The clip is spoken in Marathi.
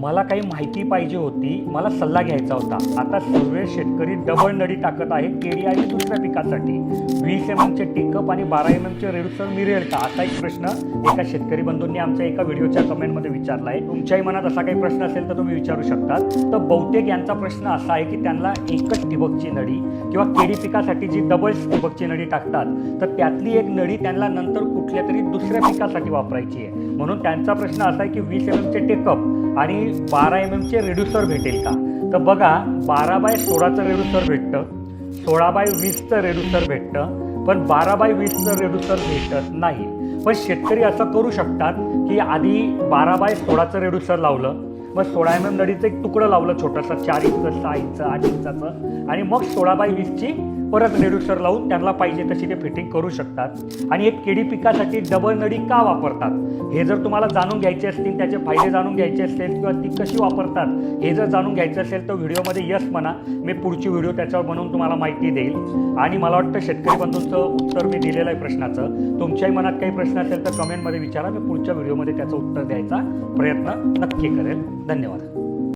मला काही माहिती पाहिजे होती मला सल्ला घ्यायचा होता. आता सर्व शेतकरी डबल नडी टाकत आहे केळी आणि दुसऱ्या पिकासाठी. वीस एम एमचे टिकअप आणि बारा एम एमचे रेडुसर मिळेल का? असा एक प्रश्न एका शेतकरी बंधूंनी आमच्या एका व्हिडिओच्या कमेंटमध्ये विचारला आहे. तुमच्याही मनात असा काही प्रश्न असेल तर तुम्ही विचारू शकता तर बहुतेक यांचा प्रश्न असा आहे की त्यांना एकच ठिबकची नळी किंवा केळी पिकासाठी जी डबल ठिबकची नळी टाकतात तर त्यातली एक नळी त्यांना नंतर कुठल्या तरी दुसऱ्या पिकासाठी वापरायची आहे. म्हणून त्यांचा प्रश्न असा आहे की वीस एम एमचे टेकअप आणि बारा एम एमचे रेड्युसर भेटेल का? तर बघा बारा बाय सोळाचं रेड्युसर भेटतं सोळा बाय वीसचं रेड्युसर भेटतं पण बारा बाय वीसचं रेड्युसर भेटत नाही. पण शेतकरी असं करू शकतात की आधी बारा बाय सोळाचं रेड्युसर लावलं मग सोळा एम एम नडीचं एक तुकडं लावलं छोटंसं चार इंच सहा इंच आठ इंचाचं आणि मग सोळा बाय वीसची परत रेड्युसर लावून त्यांना पाहिजे तशी ते फिटिंग करू शकतात. आणि एक केडी पिकासाठी डबल नडी का वापरतात? हे जर तुम्हाला जाणून घ्यायचे असतील त्याचे फायदे जाणून घ्यायचे असतील किंवा ती कशी वापरतात हे जर जाणून घ्यायचं असेल तर व्हिडिओमध्ये यस म्हणा. मी पुढची व्हिडिओ त्याच्यावर बनवून तुम्हाला माहिती देईल. आणि मला वाटतं शेतकरी बंधूंचं उत्तर मी दिलेलं आहे प्रश्नाचं. तुमच्याही मनात काही प्रश्न असेल तर कमेंटमध्ये विचारा. मी पुढच्या व्हिडिओमध्ये त्याचं उत्तर द्यायचा प्रयत्न नक्की करेल. धन्यवाद.